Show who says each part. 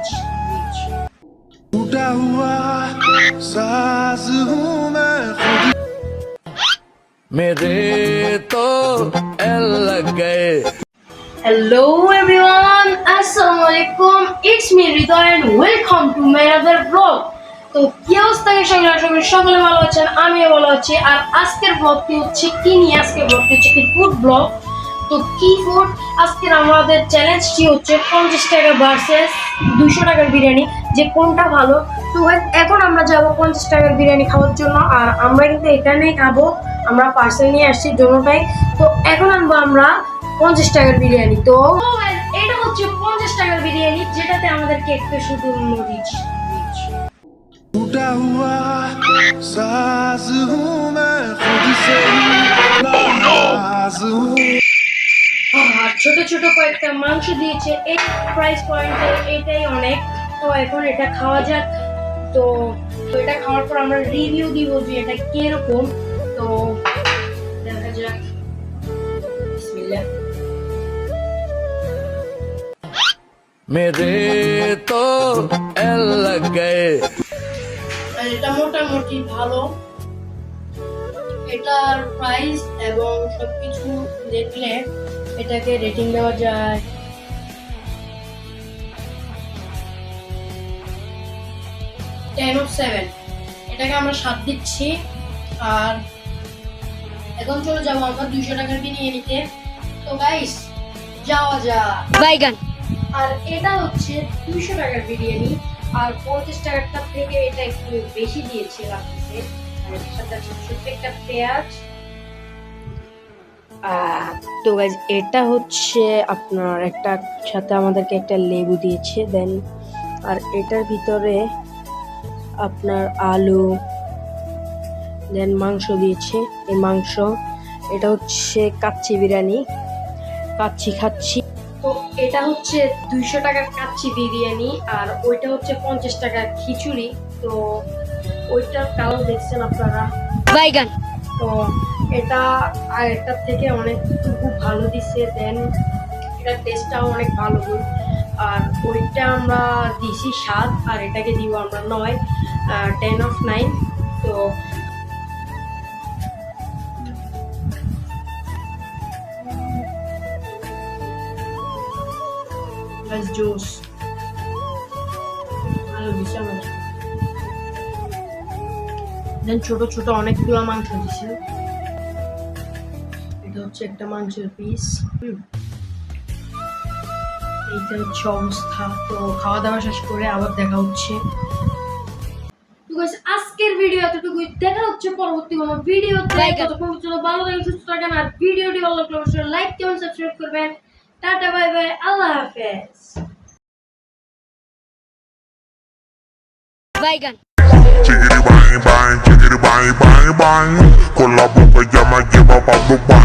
Speaker 1: rich, rich.
Speaker 2: टूटा हुआ साज हूँ मैं खुद
Speaker 3: मेरे तो एल लग गए
Speaker 1: Hello everyone, Assalamu alaikum. It's me Hriday and welcome to my other vlog. তো কি অবস্থা সঙ্গে সঙ্গে সকলে ভালো আছেন আমিও ভালো আছি আর আজকের ব্লগটি হচ্ছে কি নিয়ে আজকের ব্লগটি হচ্ছে কি ফুড ব্লগ তো কি ফুড আজকের আমাদের চ্যালেঞ্জটি হচ্ছে পঞ্চাশ টাকা ভার্সেস দুশো টাকার বিরিয়ানি যে কোনটা ভালো তো guys, এখন আমরা যাব পঞ্চাশ টাকার বিরিয়ানি খাওয়ার জন্য আর আমরা কিন্তু এখানেই খাবো আমরা পার্সেল নিয়ে আসছি জন্যটাই তো এখন আনবো আমরা পঞ্চাশ টাকার বিরিয়ানি তো এটা হচ্ছে পঞ্চাশ টাকার বিরিয়ানি যেটাতে আমাদেরকে একটু শুধু মরিচ মরিচ।
Speaker 2: टूटा हुआ साज हूँ मैं खुद से ही नाराज हूँ
Speaker 1: আর ছোট ছোট কয়েকটা মাংস দিয়েছে। এই প্রাইস পয়েন্টে এটাই অনেক। তো এখন এটা খাওয়া যাক। তো এটা খাওয়ার পর আমরা রিভিউ দিব যে এটা কীরকম। তো দেখা যাক।
Speaker 3: মেরে তো এল
Speaker 1: গয়ে এটা মোটামুটি ভালো। এটার প্রাইস এবং সবকিছু দেখলে এটাকে রেটিং দেওয়া যায়। টেন অফ সেভেন এটাকে আমরা সাত দিচ্ছি। আর এখন চলে যাব আমরা দুইশো টাকার বিরিয়ানি নিতে। তো গাইস যাওয়া যাক।
Speaker 4: বাইগান
Speaker 1: আর এটা হচ্ছে দুইশো টাকার বিরিয়ানি। আর পঞ্চাশ টাকারটা থেকে এটা একটু বেশি দিয়েছে লাগতেছে আর এর সাথে ছোট্ট একটা পেঁয়াজ।
Speaker 4: তো এটা হচ্ছে আপনার একটা সাথে আমাদেরকে একটা লেবু দিয়েছে দেন আর এটার ভিতরে আপনার আলু দেন মাংস দিয়েছে। এই মাংস, এটা হচ্ছে কাচ্চি বিরিয়ানি, কাচ্চি খাচ্ছি।
Speaker 1: তো এটা হচ্ছে দুইশো টাকার কাচ্চি বিরিয়ানি, আর ওইটা হচ্ছে পঞ্চাশ টাকার খিচুড়ি। তো ওইটার কালার দেখছেন আপনারা?
Speaker 4: বাইগান।
Speaker 1: তো এটা, আর এটার থেকে অনেক খুব ভালো দিচ্ছে দেন এটার টেস্টটাও অনেক ভালো। গুণ আর ওইটা আমরা দিছি সাত, আর এটাকে দিব আমরা নয় টেন অফ নাইন তো জোস ভালো আমাদের। দেন ছোট ছোট অনেকগুলো মাংস দিছে। এটা হচ্ছে একটা মাংসের পিস এইটা হচ্ছে অবস্থা। তো খাওয়া দাওয়া শেষ করে আবার দেখা হচ্ছে। আজকের ভিডিও এতটুকুই। দেখা হচ্ছে পরবর্তী কোনো ভিডিও ভালো থাকেন সুস্থ থাকেন আর ভিডিওটি ভালো লাগলে অবশ্যই লাইক কমেন্ট সাবস্ক্রাইব করবেন। টাটা বাই বাই আল্লাহ হাফেজ।
Speaker 4: বাইগান
Speaker 5: bang, bang, bang, bang, bang, bang. Pull up bang, bang, bang, bang, bang, bang, bang.